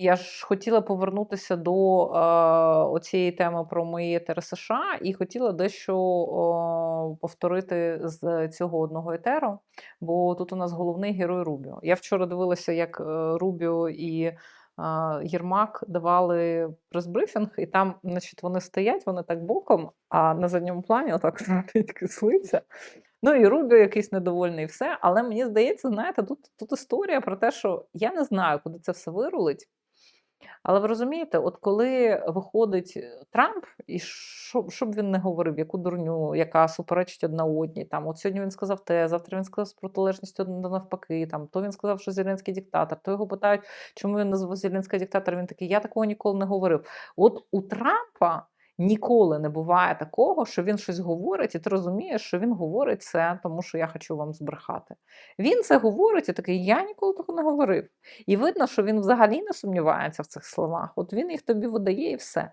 Я ж хотіла повернутися до е, оцієї теми про мої етери США і хотіла дещо о, повторити з цього одного етеру, бо тут у нас головний герой Рубіо. Я вчора дивилася, як е, Рубіо і е, Єрмак давали прес-брифінг, і там, значить, вони стоять, вони так боком, а на задньому плані отак стоїть кислиця. Ну і Рубіо якийсь недовольний, і все. Але мені здається, знаєте, тут, тут історія про те, що я не знаю, куди це все вирулить. Але ви розумієте, от коли виходить е, Трамп, і що, що б він не говорив, яку дурню, яка суперечить одна одній. Там, от сьогодні він сказав те, завтра він сказав з протилежністю навпаки. Там, то він сказав, що Зеленський диктатор, то його питають, чому він назвав Зеленський диктатор. Він такий, я такого ніколи не говорив. От у Трампа ніколи не буває такого, що він щось говорить, і ти розумієш, що він говорить це, тому що я хочу вам збрехати. Він це говорить і такий, я ніколи того не говорив. І видно, що він взагалі не сумнівається в цих словах. От він їх тобі видає і все.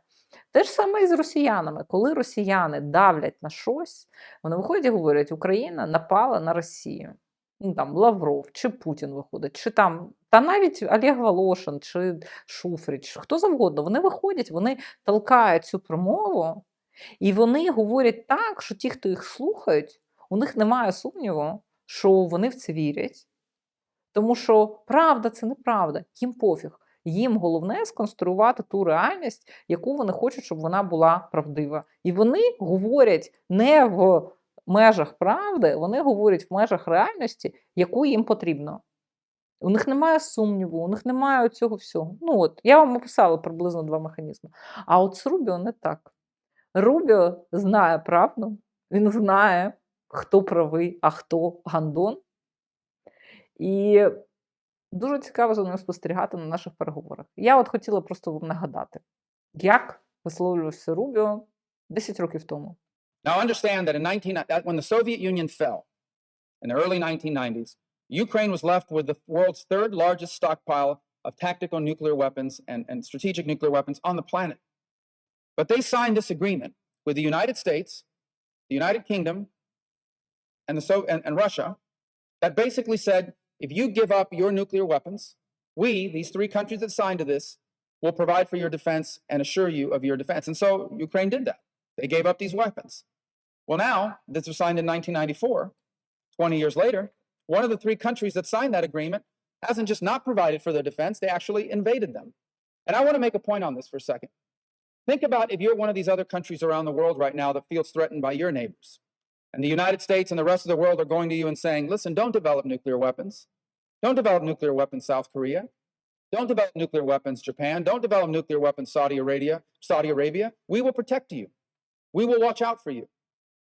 Те ж саме і з росіянами. Коли росіяни давлять на щось, вони виходять і говорять, Україна напала на Росію. Ну, там Лавров, чи Путін виходить, чи там, та навіть Олег Волошин, чи Шуфрич, хто завгодно, вони виходять, вони толкають цю промову, і вони говорять так, що ті, хто їх слухають, у них немає сумніву, що вони в це вірять. Тому що правда це неправда, їм пофіг. Їм головне сконструювати ту реальність, яку вони хочуть, щоб вона була правдива. І вони говорять не в межах правди, вони говорять в межах реальності, яку їм потрібно. У них немає сумніву, у них немає цього всього. Ну от, я вам описала приблизно два механізми. А от з Рубіо не так. Рубіо знає правду, він знає, хто правий, а хто гандон. І дуже цікаво за ним спостерігати на наших переговорах. Я от хотіла просто вам нагадати, як висловлювався Рубіо 10 років тому. Now, understand that in 19, that when the Soviet Union fell in the early 1990s, Ukraine was left with the world's third largest stockpile of tactical nuclear weapons and, and strategic nuclear weapons on the planet. But they signed this agreement with the United States, the United Kingdom, and, the so- and, and Russia that basically said if you give up your nuclear weapons, we, these three countries that signed to this, will provide for your defense and assure you of your defense. And so Ukraine did that. They gave up these weapons. Well, now, this was signed in 1994, 20 years later, one of the three countries that signed that agreement hasn't just not provided for their defense, they actually invaded them. And I want to make a point on this for a second. Think about if you're one of these other countries around the world right now that feels threatened by your neighbors. And the United States and the rest of the world are going to you and saying, listen, don't develop nuclear weapons. Don't develop nuclear weapons, South Korea. Don't develop nuclear weapons, Japan. Don't develop nuclear weapons, Saudi Arabia. Saudi Arabia. We will protect you. We will watch out for you.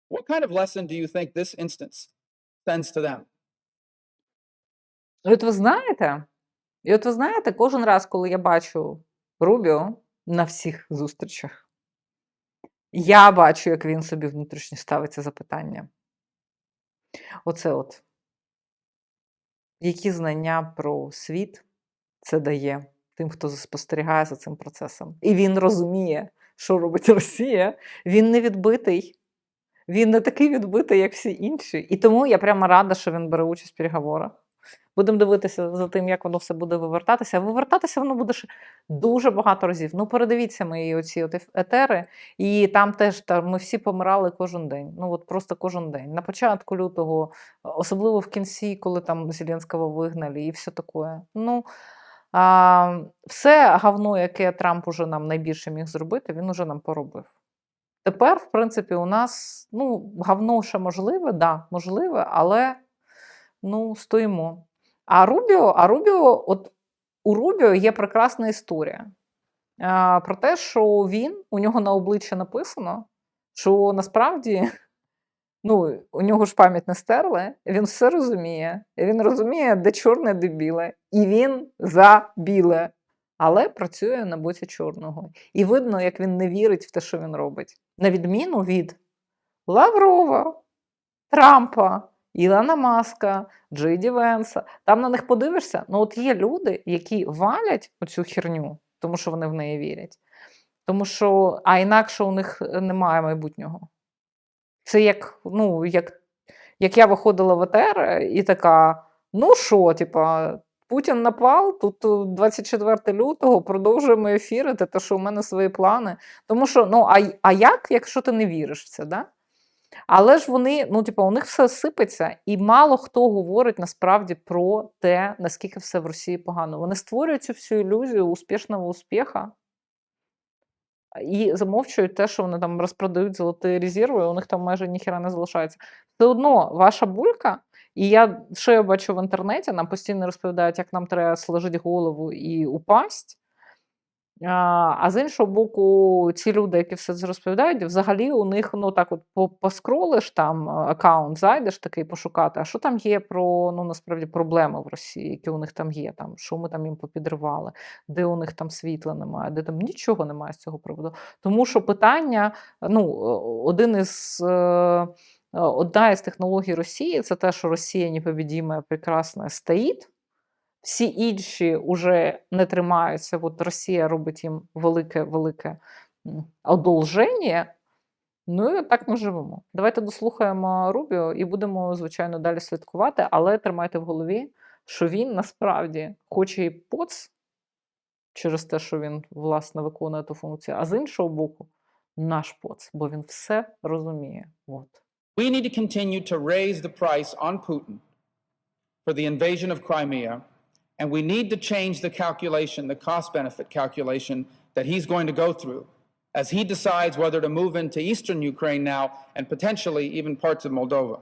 What kind of lesson do you think this instance sends to them? І от ви знаєте, і от ви знаєте, кожен раз, коли я бачу Рубіо на всіх зустрічах, я бачу, як він собі внутрішньо ставиться запитання. Оце от. Які знання про світ це дає тим, хто спостерігає за цим процесом. І він розуміє, що робить Росія. Він не відбитий. Він не такий відбитий, як всі інші. І тому я прямо рада, що він бере участь в переговорах. Будемо дивитися за тим, як воно все буде вивертатися. Вивертатися воно буде ще дуже багато разів. Ну, передивіться мої оці от етери, і там теж там, ми всі помирали кожен день. Ну от просто кожен день. На початку лютого, особливо в кінці, коли там Зеленського вигнали, і все таке. Ну, а, все говно, яке Трамп уже нам найбільше міг зробити, він уже нам поробив. Тепер, в принципі, у нас ну, говно ще можливе, да, можливе, але ну, стоїмо. А Рубіо, а Рубіо, от у Рубіо є прекрасна історія а, про те, що він, у нього на обличчі написано, що насправді ну, у нього ж пам'ять не стерли, він все розуміє. Він розуміє, де чорне, де біле, і він за біле, але працює на боці чорного. І видно, як він не вірить в те, що він робить. На відміну від Лаврова, Трампа, Ілона Маска, Джейді Венса. Там на них подивишся. Ну, от є люди, які валять оцю херню, тому що вони в неї вірять. Тому що, а інакше у них е, немає майбутнього. Це як, ну, як, як я виходила в ЕТР і така: ну що, типа, Путін напав, тут е, 24 лютого продовжуємо ефірити, те, що у мене свої плани. Тому що, ну, а, а як, якщо ти не віриш в це, да? Але ж вони, ну, типу, у них все сипеться, і мало хто говорить насправді про те, наскільки все в Росії погано. Вони створюють цю всю ілюзію успішного успіха і замовчують те, що вони там розпродають золоті резерви, у них там майже ніхіра не залишається. Все одно ваша булька, і я що я бачу в інтернеті, нам постійно розповідають, як нам треба сложити голову і упасть. А, з іншого боку, ці люди, які все це розповідають, взагалі у них ну так, от по- поскролиш там е, аккаунт, зайдеш такий пошукати, а що там є про ну насправді проблеми в Росії, які у них там є, там що ми там їм попідривали, де у них там світла немає, де там нічого немає з цього приводу. Тому що питання, ну, один із. е, е, Одна із технологій Росії це те, що Росія непобідима, прекрасна стоїть. Всі інші вже не тримаються. От Росія робить їм велике-велике одолження. Ну і так ми живемо. Давайте дослухаємо Рубіо і будемо, звичайно, далі слідкувати, але тримайте в голові, що він насправді хоче і поц через те, що він власне виконує ту функцію, а з іншого боку, наш поц, бо він все розуміє. От. We need to continue to raise the price on Putin for the invasion of Crimea, and we need to change the calculation, the cost benefit calculation that he's going to go through as he decides whether to move into eastern Ukraine now and potentially even parts of Moldova.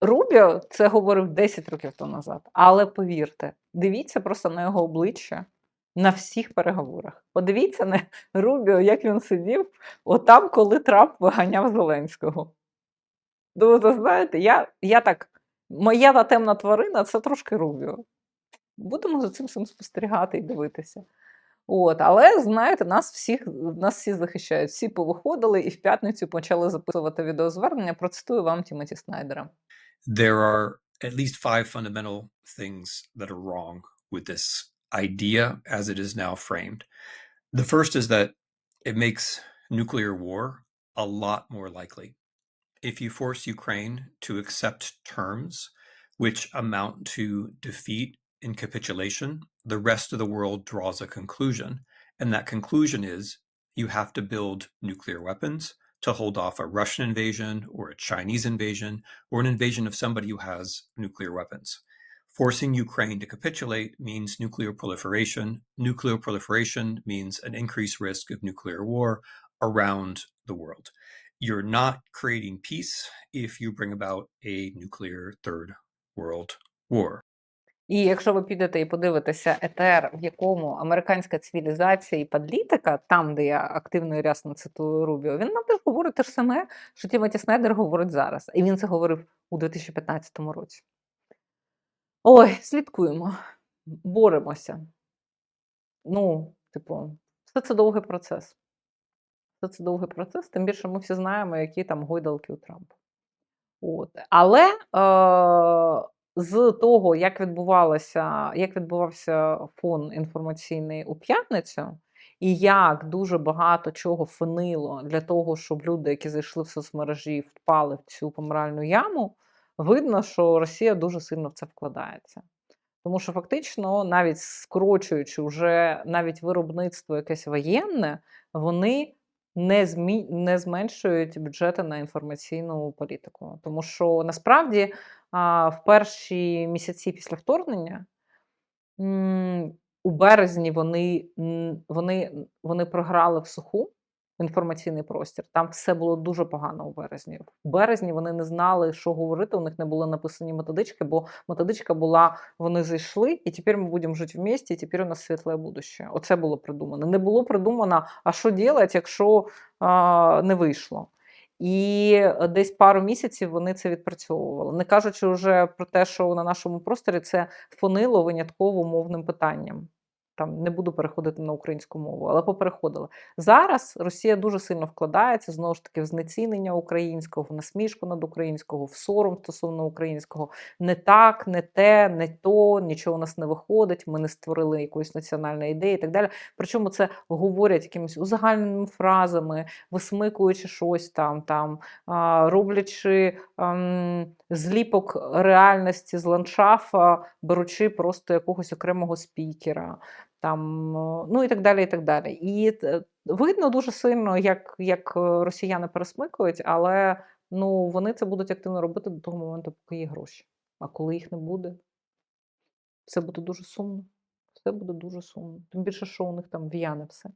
Рубіо це говорив 10 років тому назад. Але повірте, дивіться просто на його обличчя на всіх переговорах. Подивіться на Рубіо, як він сидів отам, коли Трамп виганяв Зеленського. Ну, знаєте, я, я так, моя та темна тварина це трошки Рубіо. Будемо за цим всім спостерігати і дивитися. От, але знаєте, нас всіх нас всі захищають. Всі повиходили і в п'ятницю почали записувати відеозвернення. Процитую вам Тімоті Снайдера. there are at least five fundamental things that are wrong with this idea as it is now framed. The first is that it makes nuclear war a lot more likely. If you force Ukraine to accept terms which amount to defeat and capitulation, the rest of the world draws a conclusion. And that conclusion is you have to build nuclear weapons to hold off a Russian invasion or a Chinese invasion or an invasion of somebody who has nuclear weapons. Forcing Ukraine to capitulate means nuclear proliferation. Nuclear proliferation means an increased risk of nuclear war around the world. You're not creating peace if you bring about a nuclear third world war. І якщо ви підете і подивитеся етер, в якому американська цивілізація і подлітика, там, де я активно і рясно цитую Рубіо, він нам теж говорить те ж саме, що Тімоті Снайдер говорить зараз. І він це говорив у 2015 році. Ой, слідкуємо, боремося. Ну, типу, все це довгий процес. Все це довгий процес, тим більше ми всі знаємо, які там гойдалки у Трампа. От. Але е, з того, як відбувалося, як відбувався фон інформаційний у п'ятницю, і як дуже багато чого фонило для того, щоб люди, які зайшли в соцмережі, впали в цю помиральну яму, видно, що Росія дуже сильно в це вкладається. Тому що фактично, навіть скорочуючи вже навіть виробництво якесь воєнне, вони не, змі... не зменшують бюджети на інформаційну політику. Тому що насправді в перші місяці після вторгнення у березні вони, вони, вони програли в суху інформаційний простір. Там все було дуже погано у березні. В березні вони не знали, що говорити. У них не були написані методички, бо методичка була: вони зайшли, і тепер ми будемо жити в місті, і тепер у нас світле будуще. Оце було придумано. Не було придумано, а що робити, якщо а, не вийшло. І десь пару місяців вони це відпрацьовували, не кажучи вже про те, що на нашому просторі це фонило винятково мовним питанням. Там не буду переходити на українську мову, але попереходила. Зараз Росія дуже сильно вкладається знову ж таки в знецінення українського, в насмішку над українського, в сором стосовно українського. Не так, не те, не то, нічого у нас не виходить. Ми не створили якоїсь національної ідеї і так далі. Причому це говорять якимись узагальненими фразами, висмикуючи щось там, там роблячи ем, зліпок реальності з ландшафа, беручи просто якогось окремого спікера, там, е, ну і так далі. І так далі. І видно дуже сильно, як, як е, росіяни пересмикують, але ну, вони це будуть активно робити до того моменту, поки є гроші. А коли їх не буде, все буде дуже сумно. Все буде дуже сумно. Тим більше, що у них там в'яне все.